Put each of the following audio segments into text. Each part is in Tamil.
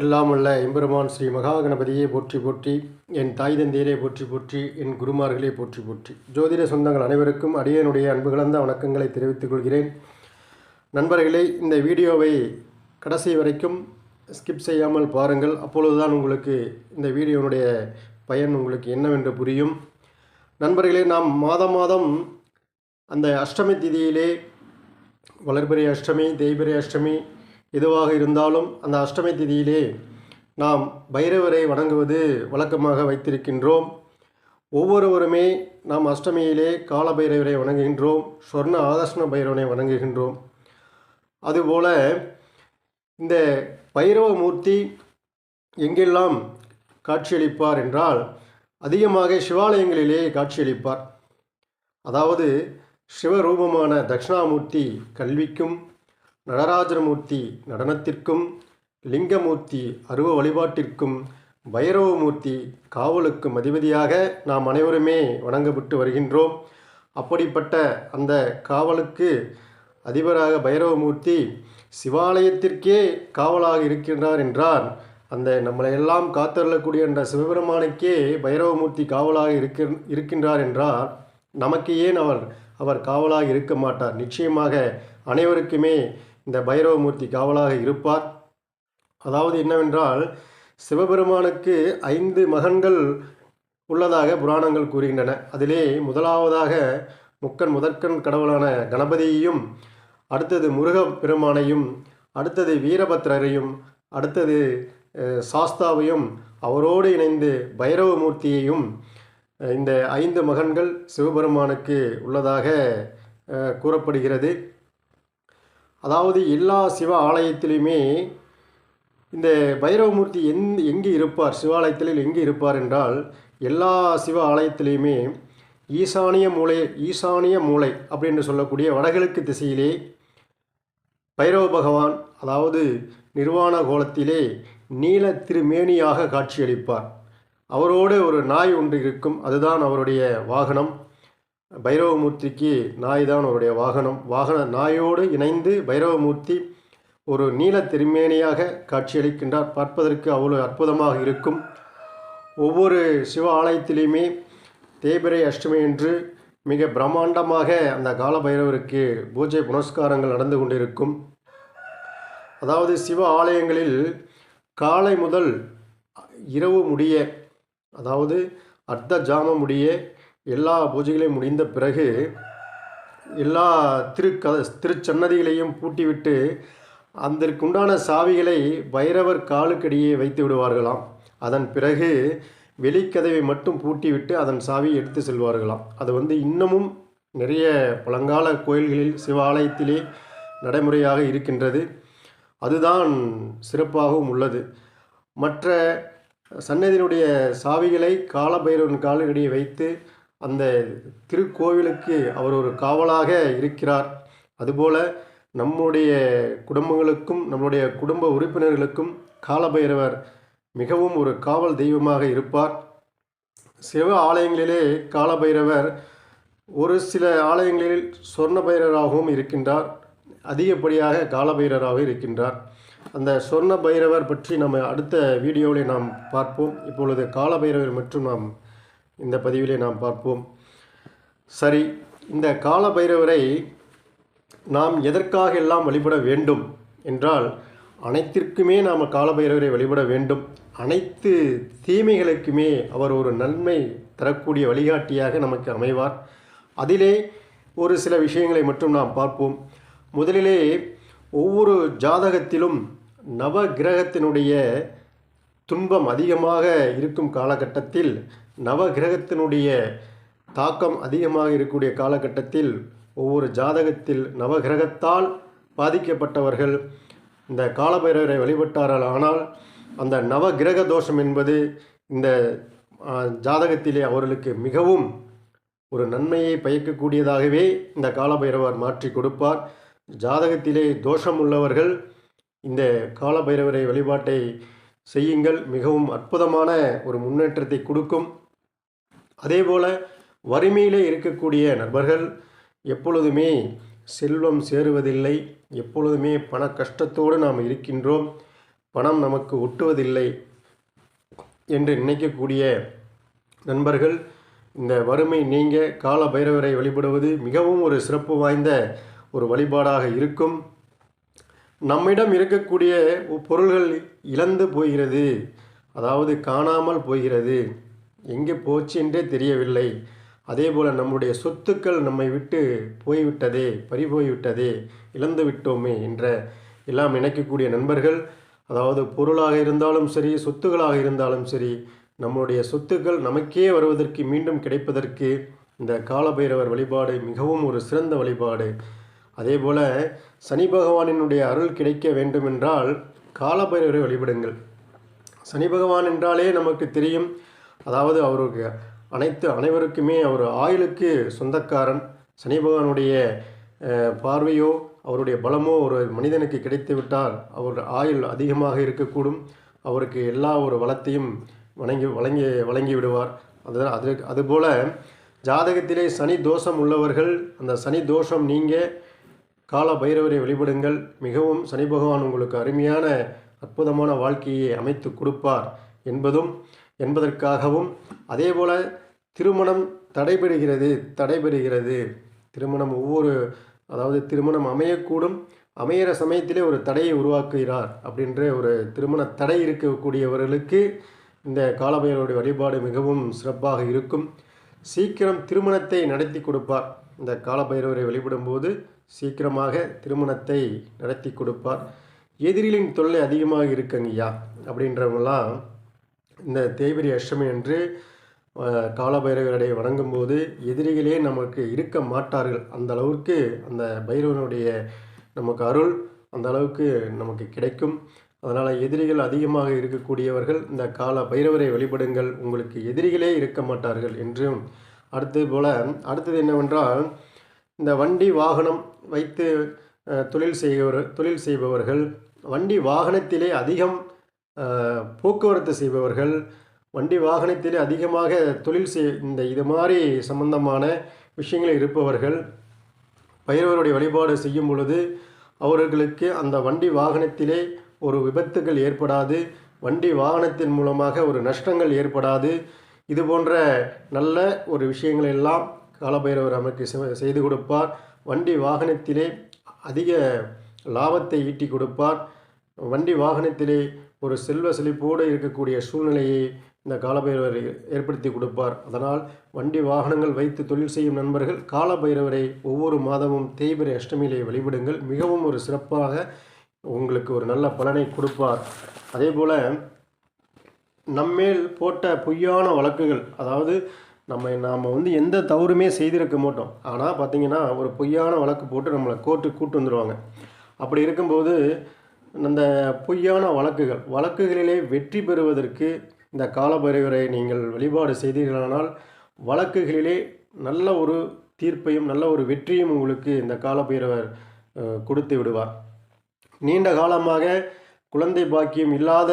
எல்லாம் உள்ள எம்பெருமான் ஸ்ரீ மகா கணபதியே போற்றி போற்றி என் தாய் தந்தையரே போற்றி போற்றி என் குருமார்களே போற்றி போற்றி. ஜோதிட சொந்தங்கள் அனைவருக்கும் அடியனுடைய அன்பு கலந்த வணக்கங்களை தெரிவித்துக் கொள்கிறேன். நண்பர்களே இந்த வீடியோவை கடைசி வரைக்கும் ஸ்கிப் செய்யாமல் பாருங்கள். அப்பொழுதுதான் உங்களுக்கு இந்த வீடியோனுடைய பயன் உங்களுக்கு என்னவென்று புரியும். நண்பர்களே நாம் மாதம் மாதம் அந்த அஷ்டமி திதியிலே வளர்பிறை அஷ்டமி தேய்பிறை அஷ்டமி எதுவாக இருந்தாலும் அந்த அஷ்டமி திதியிலே நாம் பைரவரை வணங்குவது வழக்கமாக வைத்திருக்கின்றோம். ஒவ்வொருவருமே நாம் அஷ்டமியிலே கால பைரவரை வணங்குகின்றோம் சொர்ண ஆகர்ஷ்ண பைரவனை வணங்குகின்றோம். அதுபோல இந்த பைரவ மூர்த்தி எங்கெல்லாம் காட்சியளிப்பார் என்றால் அதிகமாக சிவாலயங்களிலே காட்சியளிப்பார். அதாவது சிவரூபமான தட்சிணாமூர்த்தி கல்விக்கும் நடராஜரமூர்த்தி நடனத்திற்கும் லிங்கமூர்த்தி அருவ வழிபாட்டிற்கும் பைரவமூர்த்தி காவலுக்கும் அதிபதியாக நாம் அனைவருமே வணங்கப்பட்டு வருகின்றோம். அப்படிப்பட்ட அந்த காவலுக்கு அதிபராக பைரவமூர்த்தி சிவாலயத்திற்கே காவலாக இருக்கின்றார் என்றார் அந்த நம்மளை எல்லாம் காத்தருளக்கூடிய அந்த சிவபெருமானுக்கே பைரவமூர்த்தி காவலாக இருக்க இருக்கின்றார் என்றால் நமக்கு ஏன் அவர் அவர் காவலாக இருக்க மாட்டார்? நிச்சயமாக அனைவருக்குமே இந்த பைரவமூர்த்தி காவலாக இருப்பார். அதாவது என்னவென்றால் சிவபெருமானுக்கு ஐந்து மகன்கள் உள்ளதாக புராணங்கள் கூறுகின்றன. அதிலே முதலாவதாக முக்கன் முதற்கண் கடவுளான கணபதியையும் அடுத்தது முருக பெருமானையும் அடுத்தது வீரபத்ரரையும் அடுத்தது சாஸ்தாவையும் அவரோடு இணைந்து பைரவமூர்த்தியையும் இந்த ஐந்து மகன்கள் சிவபெருமானுக்கு உள்ளதாக கூறப்படுகிறது. அதாவது எல்லா சிவ ஆலயத்திலையுமே இந்த பைரவமூர்த்தி எந் எங்கே இருப்பார்? சிவாலயத்தில் எங்கே இருப்பார் என்றால் எல்லா சிவ ஆலயத்திலையுமே ஈசானிய மூலை ஈசானிய மூலை அப்படின்னு சொல்லக்கூடிய வடகிழக்கு திசையிலே பைரவ பகவான் அதாவது நிர்வாண கோலத்திலே நீல திருமேனியாக காட்சியளிப்பார். அவரோடு ஒரு நாய் ஒன்று இருக்கும். அதுதான் அவருடைய வாகனம். பைரவமூர்த்திக்கு நாய் தான் அவருடைய வாகனம். வாகன நாயோடு இணைந்து பைரவமூர்த்தி ஒரு நீல திருமேனியாக காட்சியளிக்கின்றார். பார்ப்பதற்கு அவ்வளோ அற்புதமாக இருக்கும். ஒவ்வொரு சிவ ஆலயத்திலையுமே தேய்பிரை அஷ்டமி என்று மிக பிரம்மாண்டமாக அந்த கால பைரவருக்கு பூஜை புனஸ்காரங்கள் நடந்து கொண்டிருக்கும். அதாவது சிவ ஆலயங்களில் காலை முதல் இரவு முடிய அதாவது அர்த்த ஜாமம் முடிய எல்லா பூஜைகளையும் முடிந்த பிறகு எல்லா திருக்க திருச்சன்னதிகளையும் பூட்டிவிட்டு அதற்குண்டான சாவிகளை பைரவர் காலுக்கடியே வைத்து விடுவார்களாம். அதன் பிறகு வெளிக்கதவை மட்டும் பூட்டிவிட்டு அதன் சாவியை எடுத்து செல்வார்களாம். அது வந்து இன்னமும் நிறைய பழங்கால கோயில்களில் சிவாலயத்திலே நடைமுறையாக இருக்கின்றது. அதுதான் சிறப்பாகவும் உள்ளது. மற்ற சன்னதியினுடைய சாவிகளை காலபைரவன் காலுக்கடியே வைத்து அந்த திருக்கோவிலுக்கு அவர் ஒரு காவலாக இருக்கிறார். அதுபோல் நம்முடைய குடும்பங்களுக்கும் நம்முடைய குடும்ப உறுப்பினர்களுக்கும் காலபைரவர் மிகவும் ஒரு காவல் தெய்வமாக இருப்பார். சிவ ஆலயங்களிலே காலபைரவர் ஒரு சில ஆலயங்களில் சொர்ண பைரவராகவும் இருக்கின்றார். அதிகப்படியாக காலபைரவராக இருக்கின்றார். அந்த சொர்ண பைரவர் பற்றி நம்ம அடுத்த வீடியோவில் நாம் பார்ப்போம். இப்பொழுது காலபைரவர் மற்றும் நாம் இந்த பதிவிலே நாம் பார்ப்போம். சரி இந்த கால பைரவரை நாம் எதற்காக எல்லாம் வழிபட வேண்டும் என்றால் அனைத்திற்குமே நாம் காலபைரவரை வழிபட வேண்டும். அனைத்து தீமைகளுக்குமே அவர் ஒரு நன்மை தரக்கூடிய வழிகாட்டியாக நமக்கு அமைவார். அதிலே ஒரு சில விஷயங்களை மட்டும் நாம் பார்ப்போம். முதலிலே ஒவ்வொரு ஜாதகத்திலும் நவ கிரகத்தினுடைய துன்பம் அதிகமாக இருக்கும் காலகட்டத்தில் நவ கிரகத்தினுடைய தாக்கம் அதிகமாக இருக்கக்கூடிய காலகட்டத்தில் ஒவ்வொரு ஜாதகத்தில் நவகிரகத்தால் பாதிக்கப்பட்டவர்கள் இந்த காலபைரவரை வழிபட்டார்கள். ஆனால் அந்த நவகிரக தோஷம் என்பது இந்த ஜாதகத்திலே அவர்களுக்கு மிகவும் ஒரு நன்மையை பயக்கக்கூடியதாகவே இந்த காலபைரவர் மாற்றி கொடுப்பார். ஜாதகத்திலே தோஷம் உள்ளவர்கள் இந்த காலபைரவரை வழிபாட்டை செய்யுங்கள். மிகவும் அற்புதமான ஒரு முன்னேற்றத்தை கொடுக்கும். அதே போல் வறுமையிலே இருக்கக்கூடிய நண்பர்கள் எப்பொழுதுமே செல்வம் சேருவதில்லை எப்பொழுதுமே பண கஷ்டத்தோடு நாம் இருக்கின்றோம் பணம் நமக்கு ஒட்டுவதில்லை என்று நினைக்கக்கூடிய நண்பர்கள் இந்த வறுமை நீங்க கால பைரவரை வழிபடுவது மிகவும் ஒரு சிறப்பு வாய்ந்த ஒரு வழிபாடாக இருக்கும். நம்மிடம் இருக்கக்கூடிய பொருள்கள் இழந்து போகிறது அதாவது காணாமல் போகிறது. எங்கே போச்சு என்றே தெரியவில்லை. அதே போல் நம்முடைய சொத்துக்கள் நம்மை விட்டு போய்விட்டதே பறிபோய்விட்டதே இழந்து விட்டோமே என்ற எல்லாம் நினைக்கக்கூடிய நண்பர்கள் அதாவது பொருளாக இருந்தாலும் சரி சொத்துக்களாக இருந்தாலும் சரி நம்முடைய சொத்துக்கள் நமக்கே வருவதற்கு மீண்டும் கிடைப்பதற்கு இந்த காலபைரவர் வழிபாடு மிகவும் ஒரு சிறந்த வழிபாடு. அதே போல் சனி பகவானினுடைய அருள் கிடைக்க வேண்டுமென்றால் காலபைரவரை வழிபடுங்கள். சனி பகவான் என்றாலே நமக்கு தெரியும் அதாவது அவருக்கு அனைத்து அனைவருக்குமே அவர் ஆயுளுக்கு சொந்தக்காரன். சனி பகவானுடைய பார்வையோ அவருடைய பலமோ ஒரு மனிதனுக்கு கிடைத்து விட்டால் அவர் ஆயுள் அதிகமாக இருக்கக்கூடும். அவருக்கு எல்லா ஒரு வளத்தையும் வணங்கி வழங்கி வழங்கி விடுவார். அது அது அதுபோல் ஜாதகத்திலே சனி தோஷம் உள்ளவர்கள் அந்த சனி தோஷம் நீங்க கால பைரவரை வழிபடுங்கள். மிகவும் சனி பகவான் உங்களுக்கு அருமையான அற்புதமான வாழ்க்கையை அமைத்து கொடுப்பார் என்பதும் என்பதற்காகவும் அதேபோல திருமணம் தடைபெறுகிறது தடைபெறுகிறது. திருமணம் ஒவ்வொரு அதாவது திருமணம் அமையக்கூடும். அமையிற சமயத்திலே ஒரு தடையை உருவாக்குகிறார் அப்படின்ற ஒரு திருமண தடை இருக்கக்கூடியவர்களுக்கு இந்த காலபைரவருடைய வழிபாடு மிகவும் சிறப்பாக இருக்கும். சீக்கிரம் திருமணத்தை நடத்தி கொடுப்பார். இந்த காலபைரவரை வழிபடும்போது சீக்கிரமாக திருமணத்தை நடத்தி கொடுப்பார். எதிரிகளின் தொல்லை அதிகமாக இருக்குங்கய்யா அப்படின்றவங்களாம் இந்த தேய்பிரி அஷ்டமி அன்று அஹ், காலபைரவரை வணங்கும்போது எதிரிகளே நமக்கு இருக்க மாட்டார்கள். அந்த அளவுக்கு அந்த பைரவனுடைய நமக்கு அருள் அந்த அளவுக்கு நமக்கு கிடைக்கும். அதனால் எதிரிகள் அதிகமாக இருக்கக்கூடியவர்கள் இந்த கால பைரவரை வழிபடுங்கள் உங்களுக்கு எதிரிகளே இருக்க மாட்டார்கள் என்றும் அடுத்தது போல் அடுத்தது என்னவென்றால் இந்த வண்டி வாகனம் வைத்து தொழில் செய்பவர் தொழில் செய்பவர்கள் வண்டி வாகனத்திலே அதிகம் போக்குவரத்து செய்பவர்கள் வண்டி வாகனத்திலே அதிகமாக தொழில் செய் இந்த இது மாதிரி சம்பந்தமான விஷயங்களில் இருப்பவர்கள் பைரவருடைய வழிபாடு செய்யும் பொழுது அவர்களுக்கு அந்த வண்டி வாகனத்திலே ஒரு விபத்துகள் ஏற்படாது வண்டி வாகனத்தின் மூலமாக ஒரு நஷ்டங்கள் ஏற்படாது. இது போன்ற நல்ல ஒரு விஷயங்கள் எல்லாம் காலபைரவர் அமைக்கு செ- செய்து கொடுப்பார். வண்டி வாகனத்திலே அதிக லாபத்தை ஈட்டி கொடுப்பார். வண்டி வாகனத்திலே ஒரு செல்வ செழிப்போடு இருக்கக்கூடிய சூழ்நிலையை இந்த காலபைரவர் ஏற்படுத்தி கொடுப்பார். அதனால் வண்டி வாகனங்கள் வைத்து தொழில் செய்யும் நண்பர்கள் காலபைரவரை ஒவ்வொரு மாதமும் தேய்பிரை அஷ்டமியிலே வழிபடுங்கள். மிகவும் ஒரு சிறப்பாக உங்களுக்கு ஒரு நல்ல பலனை கொடுப்பார். அதே போல் நம்மேல் போட்ட பொய்யான வழக்குகள் அதாவது நம்ம நாம் வந்து எந்த தவறுமே செய்திருக்க மாட்டோம். ஆனால் பார்த்திங்கன்னா ஒரு பொய்யான வழக்கு போட்டு நம்மளை கோர்ட்டுக்கு கூட்டு வந்துடுவாங்க அப்படி இருக்கும்போது அந்த பொய்யான வழக்குகள் வழக்குகளிலே வெற்றி பெறுவதற்கு இந்த காலபைரவரை நீங்கள் வழிபாடு செய்தீர்களானால் வழக்குகளிலே நல்ல ஒரு தீர்ப்பையும் நல்ல ஒரு வெற்றியும் உங்களுக்கு இந்த காலபைரவர் கொடுத்து விடுவார். நீண்ட காலமாக குழந்தை பாக்கியம் இல்லாத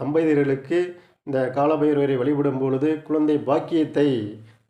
தம்பதியர்களுக்கு இந்த காலபைரவரை வழிபடும் பொழுது குழந்தை பாக்கியத்தை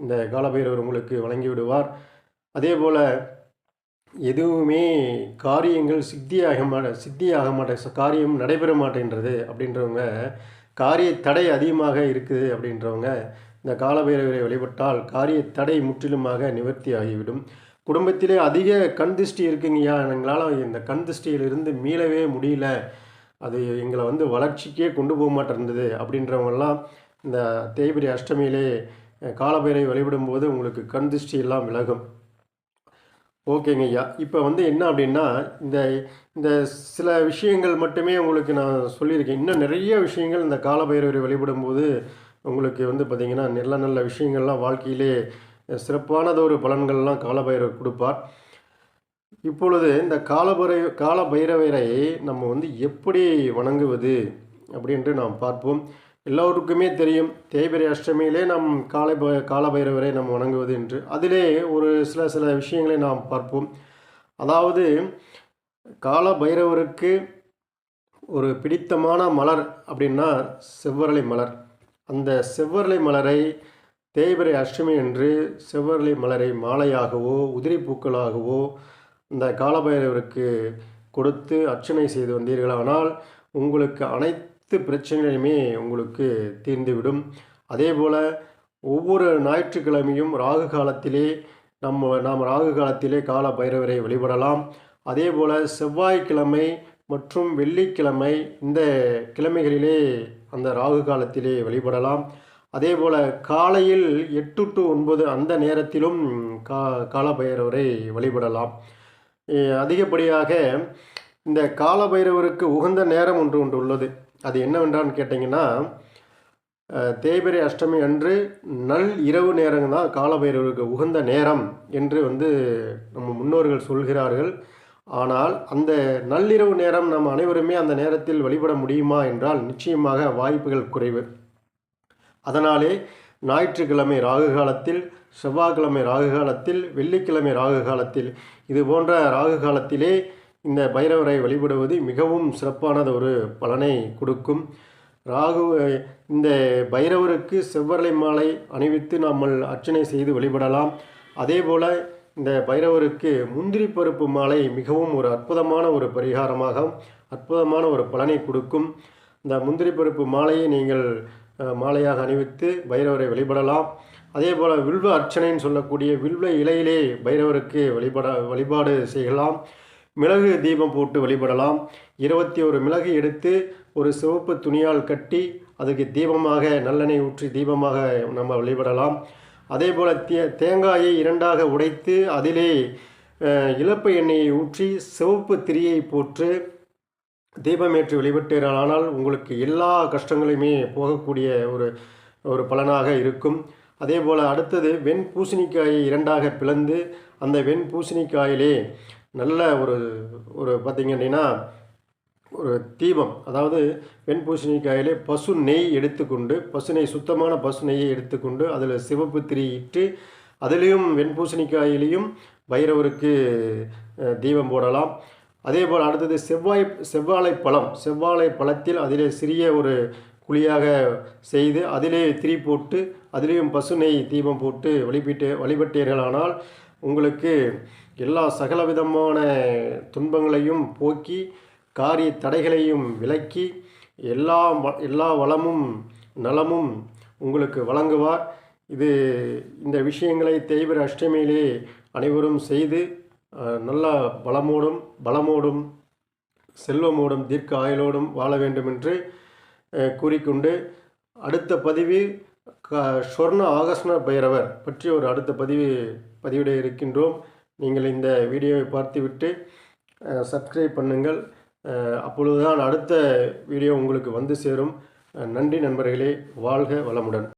இந்த காலபைரவர் உங்களுக்கு வழங்கி விடுவார். அதே போல் எதுவுமே காரியங்கள் சித்தியாக மாட்ட சித்தியாக மாட்ட காரியம் நடைபெற மாட்டேன்றது அப்படின்றவங்க காரிய தடை அதிகமாக இருக்குது அப்படின்றவங்க இந்த காலபைரவரை வழிபட்டால் காரிய தடை முற்றிலுமாக நிவர்த்தி ஆகிவிடும். குடும்பத்திலே அதிக கண் திருஷ்டி இருக்குங்கய்யா. எங்களால் இந்த கண் திருஷ்டியிலிருந்து மீளவே முடியல. அது எங்களை வந்து வளர்ச்சிக்கே கொண்டு போக மாட்டேருந்தது அப்படின்றவங்கெல்லாம் இந்த தேய்பிரி அஷ்டமியிலே காலபைரை வழிபடும் வழிபடும்போது உங்களுக்கு கண் திருஷ்டி எல்லாம் விலகும். ஓகேங்க ஐயா. இப்போ வந்து என்ன அப்படின்னா இந்த இந்த சில விஷயங்கள் மட்டுமே உங்களுக்கு நான் சொல்லியிருக்கேன். இன்னும் நிறைய விஷயங்கள் இந்த காலபைரவரை வழிபடும்போது உங்களுக்கு வந்து பார்த்திங்கன்னா நல்ல நல்ல விஷயங்கள்லாம் வாழ்க்கையிலே சிறப்பானதொரு பலன்கள்லாம் காலபைரவர் கொடுப்பார். இப்பொழுது இந்த காலபைர காலபைரவரை நம்ம வந்து எப்படி வணங்குவது அப்படின்ட்டு நாம் பார்ப்போம். எல்லோருக்குமே தெரியும் தேய்பிரை அஷ்டமியிலே நாம் காலை காலபைரவரை நாம் வணங்குவது என்று. அதிலே ஒரு சில சில விஷயங்களை நாம் பார்ப்போம். அதாவது கால பைரவருக்கு ஒரு பிடித்தமான மலர் அப்படின்னா செவ்வரளி மலர். அந்த செவ்வரளி மலரை தேய்பிரை அஷ்டமி என்று செவ்வரளி மலரை மாலையாகவோ உதிரி பூக்களாகவோ இந்த காலபைரவருக்கு கொடுத்து அர்ச்சனை செய்து வந்தீர்களானால் உங்களுக்கு அனைத்து பிரச்சனைகளையுமே உங்களுக்கு தீர்ந்துவிடும். அதே போல் ஒவ்வொரு ஞாயிற்றுக்கிழமையும் ராகு காலத்திலே நம்ம நாம் ராகு காலத்திலே கால பைரவரை வழிபடலாம். அதே போல் செவ்வாய்க்கிழமை மற்றும் வெள்ளிக்கிழமை இந்த கிழமைகளிலே அந்த ராகு காலத்திலே வழிபடலாம். அதே போல் காலையில் எட்டு டு ஒன்பது அந்த நேரத்திலும் கா காலபைரவரை வழிபடலாம். அதிகப்படியாக இந்த காலபைரவருக்கு உகந்த நேரம் ஒன்று ஒன்று உள்ளது. அது என்னவென்றான்னு கேட்டிங்கன்னா தேய்பிரை அஷ்டமி அன்று நல் இரவு நேரம் தான் காலபைரவருக்கு உகந்த நேரம் என்று வந்து நம்ம முன்னோர்கள் சொல்கிறார்கள். ஆனால் அந்த நள்ளிரவு நேரம் நம் அனைவருமே அந்த நேரத்தில் வழிபட முடியுமா என்றால் நிச்சயமாக வாய்ப்புகள் குறைவு. அதனாலே ஞாயிற்றுக்கிழமை ராகு காலத்தில் செவ்வாய்க்கிழமை ராகு காலத்தில் வெள்ளிக்கிழமை ராகு காலத்தில் இது போன்ற ராகு காலத்திலே இந்த பைரவரை வழிபடுவது மிகவும் சிறப்பானது ஒரு பலனை கொடுக்கும். ராகு இந்த பைரவருக்கு செவ்வரளை மாலை அணிவித்து நாமல் அர்ச்சனை செய்து வழிபடலாம். அதே போல் இந்த பைரவருக்கு முந்திரி பருப்பு மாலை மிகவும் ஒரு அற்புதமான ஒரு பரிகாரமாக அற்புதமான ஒரு பலனை கொடுக்கும். இந்த முந்திரி பருப்பு மாலையை நீங்கள் மாலையாக அணிவித்து பைரவரை வழிபடலாம். அதே போல் வில்வ அர்ச்சனைன்னு சொல்லக்கூடிய வில்வ இலையிலே பைரவருக்கு வழிபட வழிபாடு செய்யலாம். மிளகு தீபம் போட்டு வழிபடலாம். இருபத்தி ஒரு மிளகு எடுத்து ஒரு சிவப்பு துணியால் கட்டி அதுக்கு தீபமாக நல்லெண்ணெய் ஊற்றி தீபமாக நம்ம வழிபடலாம். அதே போல் தே தேங்காயை இரண்டாக உடைத்து அதிலே இழப்பு எண்ணெயை ஊற்றி சிவப்பு திரியை போட்டு தீபமேற்றி வழிபட்டீர்களானால் உங்களுக்கு எல்லா கஷ்டங்களையுமே போகக்கூடிய ஒரு ஒரு பலனாக இருக்கும். அதே போல் அடுத்தது வெண் பூசணிக்காயை இரண்டாக பிளந்து அந்த வெண் பூசணிக்காயிலே நல்ல ஒரு ஒரு பார்த்திங்க அப்படின்னா ஒரு தீபம். அதாவது வெண்பூசணிக்காயிலே பசு நெய் எடுத்துக்கொண்டு பசு நெய் சுத்தமான பசு நெய்யை எடுத்துக்கொண்டு அதில் சிவப்பு திரி இட்டு அதுலேயும் வெண்பூசணிக்காயிலையும் பைரவருக்கு தீபம் போடலாம். அதே போல் அடுத்தது செவ்வாய் செவ்வாழை பழம். செவ்வாழை பழத்தில் அதிலே சிறிய ஒரு குழியாக செய்து அதிலே திரி போட்டு அதிலேயும் பசு நெய் தீபம் போட்டு வழிபட்டு வழிபட்டீர்களானால் உங்களுக்கு எல்லா சகலவிதமான துன்பங்களையும் போக்கி காரிய தடைகளையும் விலக்கி எல்லா எல்லா வளமும் நலமும் உங்களுக்கு வழங்குவார். இது இந்த விஷயங்களை தேய்பிர அஷ்டமியிலே அனைவரும் செய்து நல்ல பலமோடும் பலமோடும் செல்வமோடும் தீர்க்க ஆயுளோடும் வாழ வேண்டும் என்று கூறிக்கொண்டு அடுத்த பதிவு க ஸ்வர்ண ஆகஸ்ன பைரவர் பற்றி ஒரு அடுத்த பதிவு பதிவிட இருக்கின்றோம். நீங்கள் இந்த வீடியோவை பார்த்துவிட்டு சப்ஸ்கிரைப் பண்ணுங்கள். அப்பொழுதுதான் அடுத்த வீடியோ உங்களுக்கு வந்து சேரும். நன்றி நண்பர்களே. வாழ்க வளமுடன்.